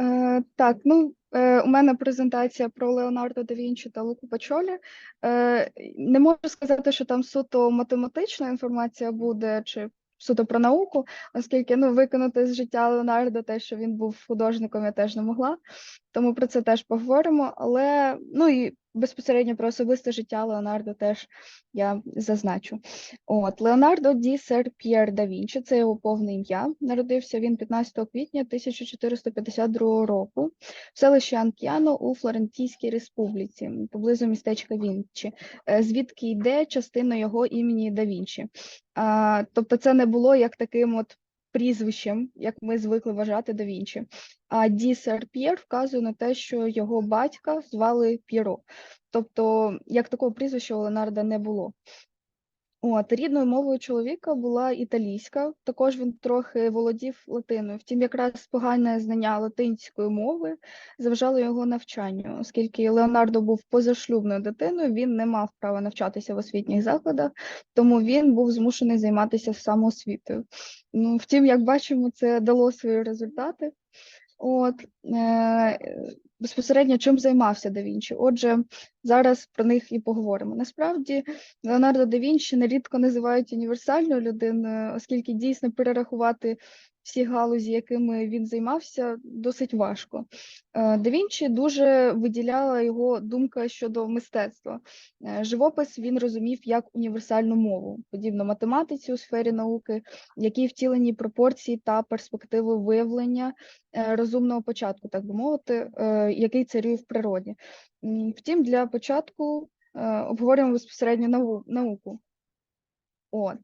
Е, так, ну е, у мене презентація про Леонардо да Вінчі та Луку Пачолі. Е, не можу сказати, що там суто математична інформація буде, чи суто про науку, оскільки ну, виконати з життя Леонардо те, що він був художником, я теж не могла. Тому про це теж поговоримо. Але ну і безпосередньо про особисте життя Леонардо теж я зазначу. От Леонардо Ді Сер П'єр да Вінчі, це його повне ім'я. Народився він 15 квітня 1452 року в селищі Анкіано у Флорентійській республіці, поблизу містечка Вінчі, е, звідки йде частина його імені да Вінчі. А, тобто, це не було як таким от прізвищем, як ми звикли вважати да Вінчі. А Дісер П'єр вказує на те, що його батька звали П'єро. Тобто, як такого прізвища у Леонарда не було. От, рідною мовою чоловіка була італійська, також він трохи володів латиною. Втім, якраз погане знання латинської мови заважало його навчанню, оскільки Леонардо був позашлюбною дитиною, він не мав права навчатися в освітніх закладах, тому він був змушений займатися самоосвітою. Ну, втім, як бачимо, це дало свої результати. От е, безпосередньо чим займався да Вінчі. Отже, зараз про них і поговоримо. Насправді, Леонардо да Вінчі нерідко називають універсальною людиною, оскільки дійсно перерахувати всі галузі, якими він займався, досить важко. Е, Да Вінчі дуже виділяла його думка щодо мистецтва. Е, Живопис він розумів як універсальну мову, подібно математиці у сфері науки, які втілені пропорції та перспективи виявлення е, розумного початку, так би мовити, який царює в природі. Втім, для початку обговорюємо безпосередньо науку. От.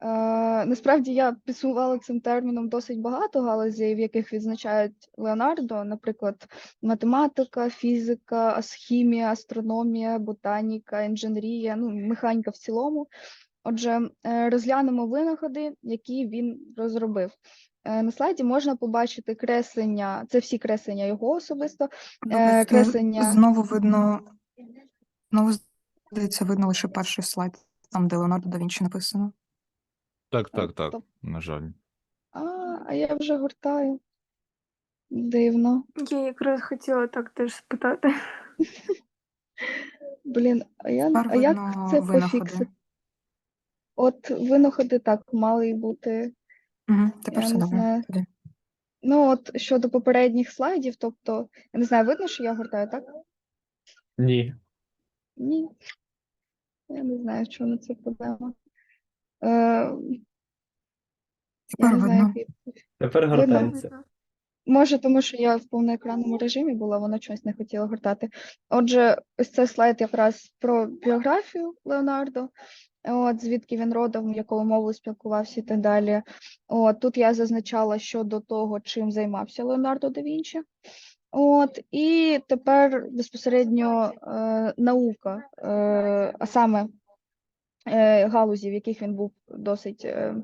Е, насправді я підсумувала цим терміном досить багато галузей, в яких відзначають Леонардо, наприклад, математика, фізика, хімія, астрономія, ботаніка, інженерія, ну, механіка в цілому. Отже, е, розглянемо винаходи, які він розробив. Е, На слайді можна побачити креслення, це всі креслення його особисто, креслення. Знову видно, знову здається, видно лише перший слайд, там, де Леонардо да Вінчі написано. Так, так, так, Стоп. на жаль. А, а я вже гортаю. Дивно. Я якраз хотіла так теж спитати. Блін, а, я, а як це винаходи. пофіксити? От винаходи так мали й бути. Угу, тепер Я все не добре. знаю. Тоді. Ну, от щодо попередніх слайдів, тобто, я не знаю, видно, що я гортаю, так? Ні. Ні. Я не знаю, в чому це проблема. Е, я Тепер не знаю, видно. який Тепер Видно. гортається. Може, тому що я в повноекранному режимі була, вона чогось не хотіла гортати. Отже, ось цей слайд якраз про біографію Леонардо, от звідки він родом, якою мовою спілкувався і так далі. От тут я зазначала щодо того, чим займався Леонардо да Вінчі. От, і тепер безпосередньо е, наука, е, а саме галузі, в яких він був досить е,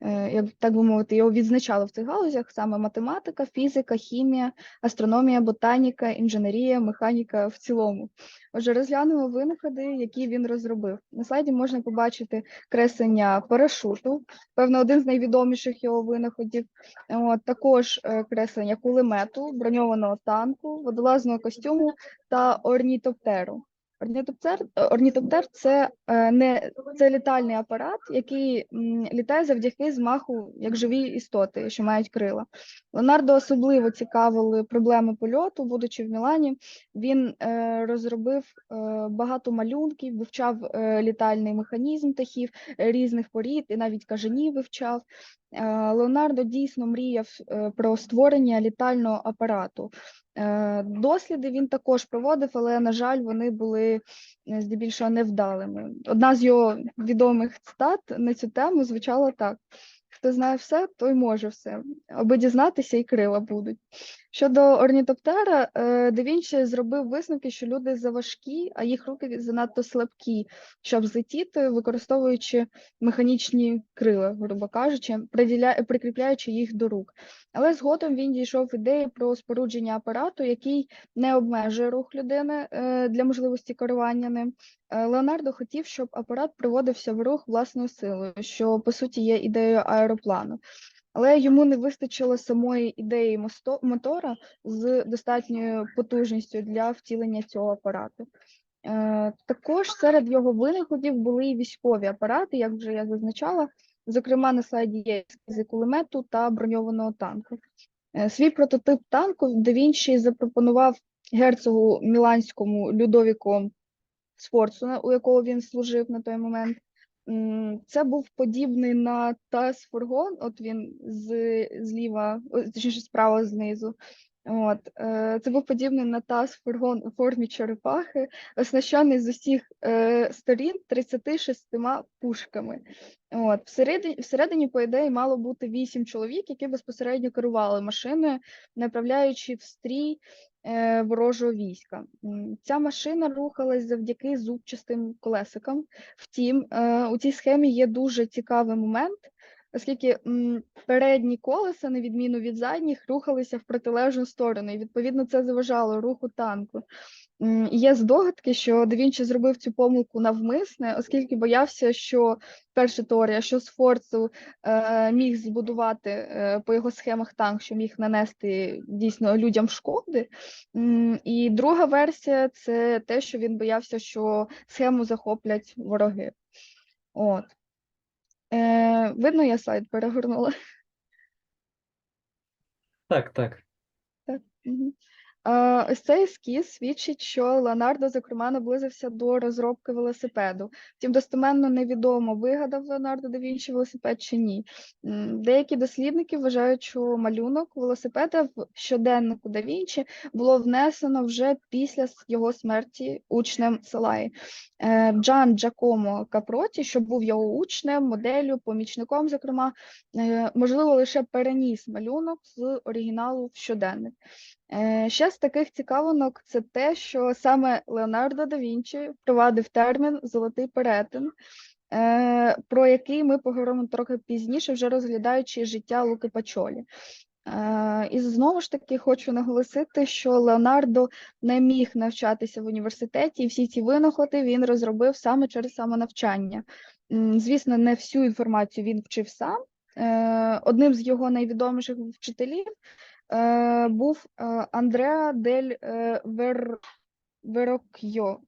е, як так би мовити, його відзначали в цих галузях саме математика, фізика, хімія, астрономія, ботаніка, інженерія, механіка в цілому. Отже, розглянемо винаходи, які він розробив. На слайді можна побачити креслення парашуту, певно, один з найвідоміших його винаходів. От, також е, креслення кулемету, броньованого танку, водолазного костюму та орнітоптеру. Орнітоптер, орнітоптер це е, не це літальний апарат, який літає завдяки змаху як живі істоти, що мають крила. Леонардо особливо цікавили проблеми польоту, будучи в Мілані. Він е, розробив е, багато малюнків, вивчав літальний механізм птахів різних порід і навіть кажанів вивчав. Леонардо дійсно мріяв про створення літального апарату. Е, Досліди він також проводив, але, на жаль, вони були е, здебільшого невдалими. Одна з його відомих цитат на цю тему звучала так: хто знає все, той може все, аби дізнатися, і крила будуть. Щодо орнітоптера, е, Да Вінчі зробив висновки, що люди заважкі, а їх руки занадто слабкі, щоб злетіти, використовуючи механічні крила, грубо кажучи, прикріпляючи їх до рук. Але згодом він дійшов ідеї про спорудження апарату, який не обмежує рух людини е, для можливості керування ним. Е, Леонардо хотів, щоб апарат приводився в рух власною силою, що по суті є ідеєю аероплану. Але йому не вистачило самої ідеї мотора з достатньою потужністю для втілення цього апарату. Е, Також серед його винаходів були і військові апарати, як вже я зазначала. Зокрема, на слайді є ескізи кулемету та броньованого танку. Е, Свій прототип танку да запропонував герцогу Міланському Людовіку Сфорцу, у якого він служив на той момент. Це був подібний на таз фургон, от він з, зліва, точніше справа знизу. От, е, це був подібний на таз фургон у формі черепахи, оснащений з усіх е, сторін 36 пушками. От, всередині, всередині, по ідеї, мало бути 8 чоловік, які безпосередньо керували машиною, направляючи в стрій ворожого війська. Ця машина рухалась завдяки зубчастим колесикам. Втім, е, у цій схемі є дуже цікавий момент, оскільки м, передні колеса, на відміну від задніх, рухалися в протилежну сторону, і відповідно це заважало руху танку. М, Є здогадки, що Да Вінчі зробив цю помилку навмисне, оскільки боявся, що перша теорія, що Сфорцу е, міг збудувати е, по його схемах танк, що міг нанести дійсно людям шкоди. М, І друга версія це те, що він боявся, що схему захоплять вороги. От. Е, видно, я слайд перегорнула. Так, так. Мгм. Ось цей ескіз свідчить, що Леонардо, зокрема, наблизився до розробки велосипеду. Втім, достеменно невідомо, вигадав Леонардо да Вінчі велосипед чи ні. Деякі дослідники вважають, що малюнок велосипеда в щоденнику да Вінчі було внесено вже після його смерті учнем Салаї. Е, Джан Джакомо Капроті, що був його учнем, моделлю, помічником, зокрема, е, можливо, лише переніс малюнок з оригіналу в щоденник. Е, Ще з таких цікавинок це те, що саме Леонардо да Вінчі впровадив термін золотий перетин, е, про який ми поговоримо трохи пізніше, вже розглядаючи життя Луки Пачолі. Е, І знову ж таки хочу наголосити, що Леонардо не міг навчатися в університеті, і всі ці винаходи він розробив саме через самонавчання. Звісно, не всю інформацію він вчив сам. Одним з його найвідоміших вчителів е, був е, Андреа дель е, Вер... Верокьо,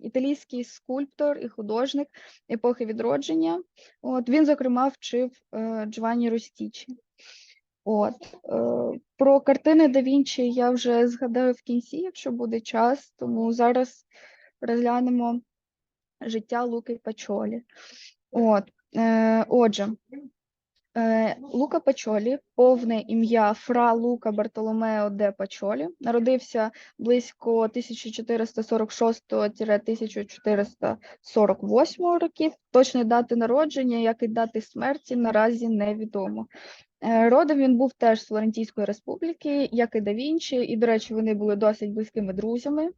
італійський скульптор і художник епохи відродження. От він, зокрема, вчив е, Джованні Ростічі. От е, про картини да Вінчі я вже згадаю в кінці, якщо буде час, тому зараз розглянемо життя Луки Пачолі. От, е, отже, Лука Пачолі, повне ім'я Фра Лука Бартоломео де Пачолі, народився близько 1440-1448 років. Точної дати народження, як і дати смерті, наразі невідомо. Е, Родом він був теж з Флорентійської республіки, як і да і, до речі, вони були досить близькими друзями.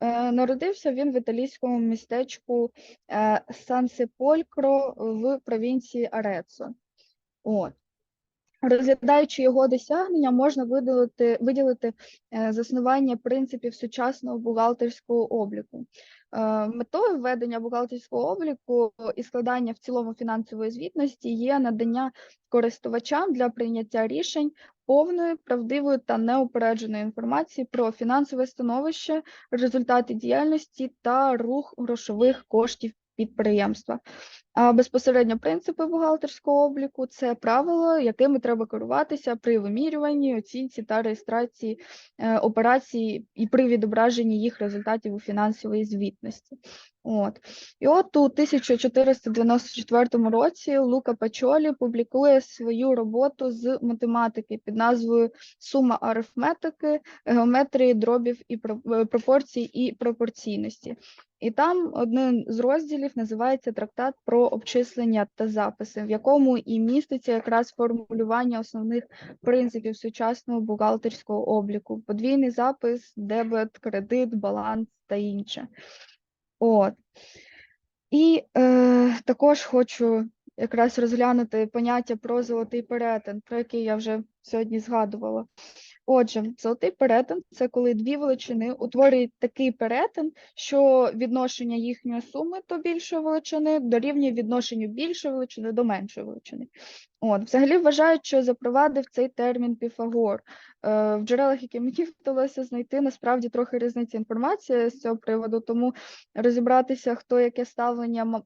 Е, Народився він в італійському містечку е, Сан-Сеполькро в провінції Арецо. От. Розглядаючи його досягнення, можна виділити, виділити е, заснування принципів сучасного бухгалтерського обліку. Е, Метою введення бухгалтерського обліку і складання в цілому фінансової звітності є надання користувачам для прийняття рішень повної, правдивої та неупередженої інформації про фінансове становище, результати діяльності та рух грошових коштів підприємства. А безпосередньо принципи бухгалтерського обліку це правила, якими треба керуватися при вимірюванні, оцінці та реєстрації е, операцій і при відображенні їх результатів у фінансовій звітності. От. І от у 1494 році Лука Пачолі публікує свою роботу з математики під назвою Сума арифметики, геометрії дробів і е, пропорцій і пропорційності. І там один з розділів називається трактат про обчислення та записи, в якому і міститься якраз формулювання основних принципів сучасного бухгалтерського обліку: подвійний запис, дебет, кредит, баланс та інше. От. І е, також хочу якраз розглянути поняття про золотий перетин, про який я вже сьогодні згадувала. Отже, золотий перетин це коли дві величини утворюють такий перетин, що відношення їхньої суми до більшої величини дорівнює відношенню більшої величини до меншої величини. От, взагалі вважають, що запровадив цей термін Піфагор. Е, в джерелах, які мені вдалося знайти, насправді трохи різниця інформація з цього приводу, тому розібратися, хто яке ставлення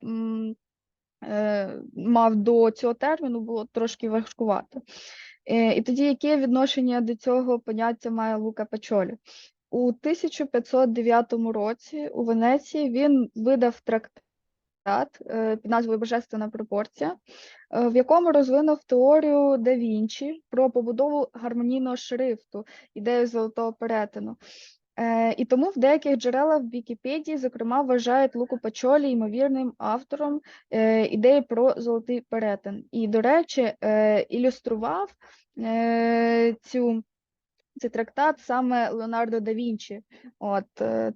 е, мав до цього терміну, було трошки важкувато. Е, І тоді, яке відношення до цього поняття має Лука Пачолі? У 1509 році у Венеції він видав трактат е, під назвою Божественна пропорція, е, в якому розвинув теорію да Вінчі про побудову гармонійного шрифту, ідею золотого перетину. Е, І тому в деяких джерелах в Вікіпедії, зокрема, вважають Луку Пачолі ймовірним автором е, ідеї про золотий перетин. І, до речі, е, ілюстрував цю, цей трактат саме Леонардо да Вінчі. От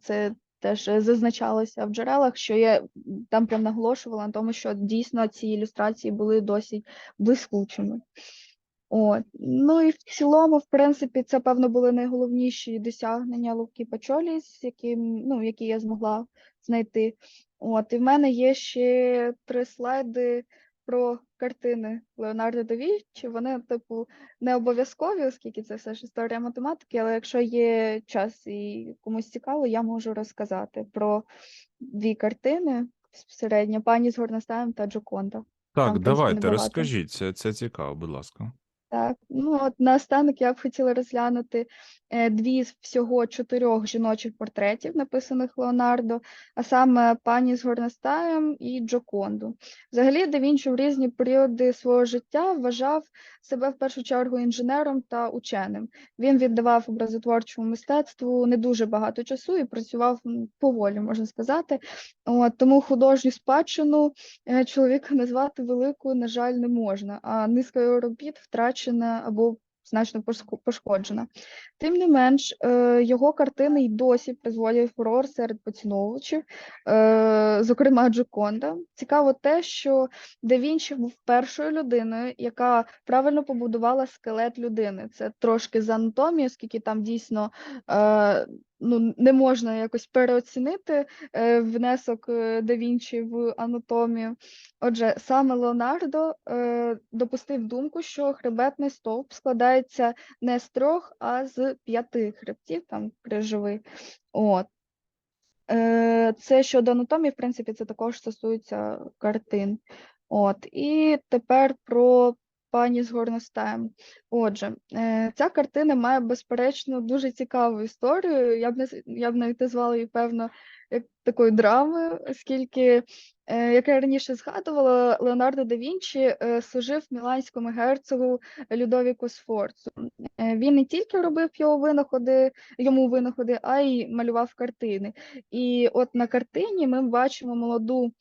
це теж зазначалося в джерелах, що я там прям наголошувала на тому, що дійсно ці ілюстрації були досить блискучими. От. Ну і в цілому, в принципі, це, певно, були найголовніші досягнення Луки Пачолі, яким, ну, які я змогла знайти. От, і в мене є ще три слайди про картини Леонардо да Вінчі. Вони, типу, не обов'язкові, оскільки це все ж історія математики, але якщо є час і комусь цікаво, я можу розказати про дві картини безпосередньо пані з горностаєм та Джоконда. Так, принципі, давайте, розкажіть, це, це цікаво, будь ласка. Так, ну от наостанок я б хотіла розглянути е, дві з всього чотирьох жіночих портретів, написаних Леонардо, а саме пані з горностаєм і Джоконду. Взагалі, да Вінчі в різні періоди свого життя вважав себе в першу чергу інженером та ученим. Він віддавав образотворчому мистецтву не дуже багато часу і працював поволі, можна сказати. От, тому художню спадщину е, чоловіка назвати великою, на жаль, не можна, а низка його робіт втрачена або значно пошкоджена. Тим не менш, е, його картини й досі призводять фурор серед поціновувачів, е, зокрема Джоконда. Цікаво те, що Да був першою людиною, яка правильно побудувала скелет людини. Це трошки з анатомії, оскільки там дійсно е, ну, не можна якось переоцінити е, внесок е, Да Вінчі в анатомію. Отже, саме Леонардо е, допустив думку, що хребетний стовп складається не з трьох, а з п'яти хребтів, там крижовий. От. Е, це щодо анатомії, в принципі, це також стосується картин. От. І тепер про пані з горностаєм. Отже, е, ця картина має безперечно дуже цікаву історію. Я б не я б навіть назвала її, певно, як такою драмою, оскільки, е, як я раніше згадувала, Леонардо да Вінчі е, служив міланському герцогу Людовіку Сфорцу. Він не тільки робив його винаходи, йому винаходи, а й малював картини. І от на картині ми бачимо молоду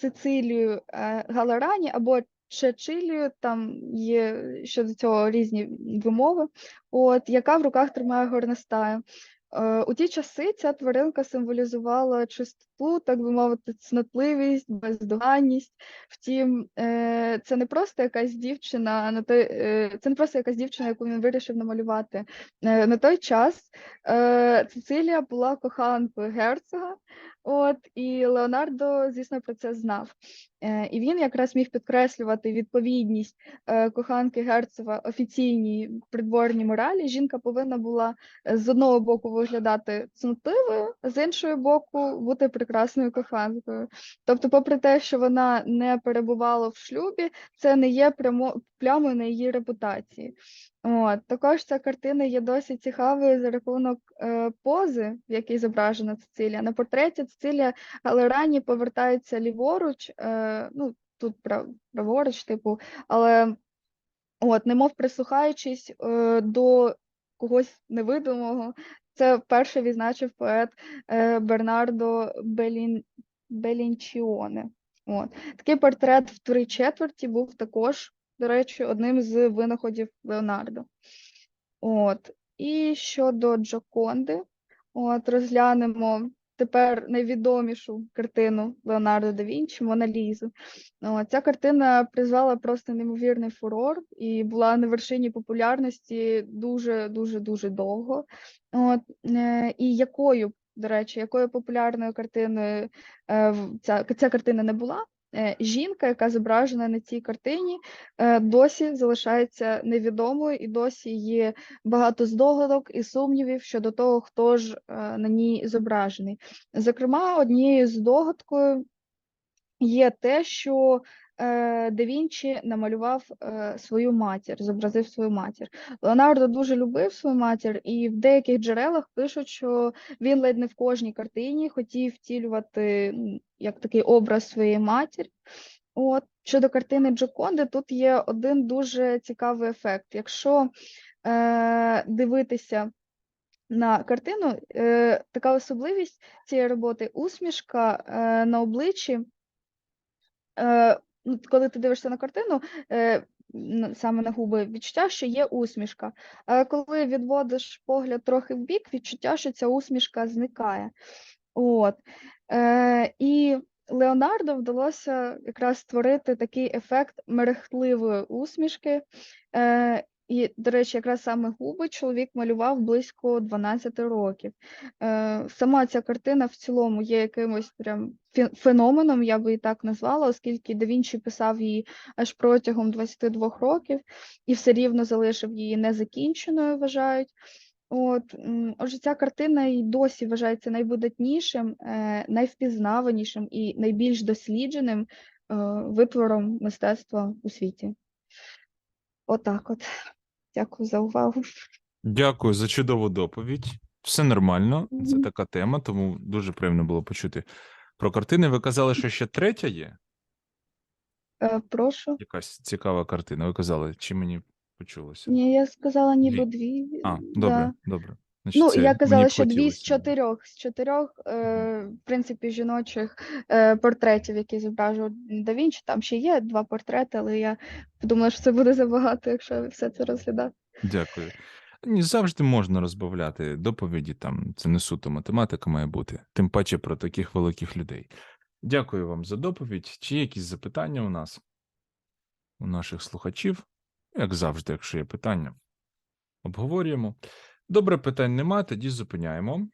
Цицилію Галарані або Чечилію, там є щодо цього різні вимови, от, яка в руках тримає горностаю. Е, У ті часи ця тваринка символізувала чистоту, так би мовити, цнотливість, бездоганність. Втім, е, це не просто якась дівчина, е, це не просто якась дівчина, яку він вирішив намалювати. Е, На той час Цицилія була коханкою герцога, от, і Леонардо, звісно, про це знав. І він якраз міг підкреслювати відповідність коханки герцога офіційній придворній моралі. Жінка повинна була з одного боку виглядати цнотливою, з іншого боку бути прекрасною коханкою. Тобто, попри те, що вона не перебувала в шлюбі, це не є прямо плямою на її репутації. От також ця картина є досить цікавою за рахунок е, пози, в якій зображена Цицилія. На портреті Цицилія Галерані повертається ліворуч, е, ну тут прав- праворуч, типу, але от, немов прислухаючись е, до когось невидимого. Це вперше відзначив поет е, Бернардо Белін, Белінчіоне. От. Такий портрет в три четверті був також, до речі, одним з винаходів Леонардо. От. І щодо Джоконди, от, розглянемо тепер найвідомішу картину Леонардо да Вінчі Мона Лізу. О, ця картина призвала просто неймовірний фурор і була на вершині популярності дуже дуже дуже довго. От, е, і якою, до речі, якою популярною картиною е, ця, ця картина не була? Е, Жінка, яка зображена на цій картині, е, досі залишається невідомою, і досі є багато здогадок і сумнівів щодо того, хто ж е, на ній зображений. Зокрема, однією здогадкою є те, що е, Да Вінчі намалював е, свою матір, зобразив свою матір. Леонардо дуже любив свою матір, і в деяких джерелах пишуть, що він ледь не в кожній картині хотів втілювати як такий образ своєї матері. От щодо картини Джоконди, тут є один дуже цікавий ефект. Якщо е, дивитися на картину, е, така особливість цієї роботи усмішка е, на обличчі. Е, ну, коли ти дивишся на картину, е, саме на губи, відчуття, що є усмішка. Але коли відводиш погляд трохи вбік, відчуття, що ця усмішка зникає. От. Е, і Леонардо вдалося якраз створити такий ефект мерехтливої усмішки. Е, і, до речі, якраз саме губи чоловік малював близько 12 років. Е, сама ця картина в цілому є якимось прям феноменом, я би і так назвала, оскільки Да писав її аж протягом 22 років і все рівно залишив її незакінченою, вважають. От, отже, ця картина і досі вважається найвидатнішим, е, найвпізнаванішим і найбільш дослідженим е, витвором мистецтва у світі. Отак от. Дякую за увагу. Дякую за чудову доповідь. Все нормально, це така тема, тому дуже приємно було почути про картини. Ви казали, що ще третя є? Е, Прошу. Якась цікава картина. Ви казали, чи мені почулося? Ні, я сказала ніби Дві. дві. А, да. добре, добре. Значить, Ну, я казала, що дві з чотирьох, з чотирьох, е, в принципі, жіночих е, портретів, які зображував Да Вінчі. Там ще є два портрети, але я подумала, що це буде забагато, якщо все це розглядати. Дякую. Ні, завжди можна розбавляти доповіді, там це не суто математика має бути, тим паче про таких великих людей. Дякую вам за доповідь. Чи є якісь запитання у нас, у наших слухачів? Як завжди, якщо є питання, обговорюємо. Добре, питань нема, тоді зупиняємо.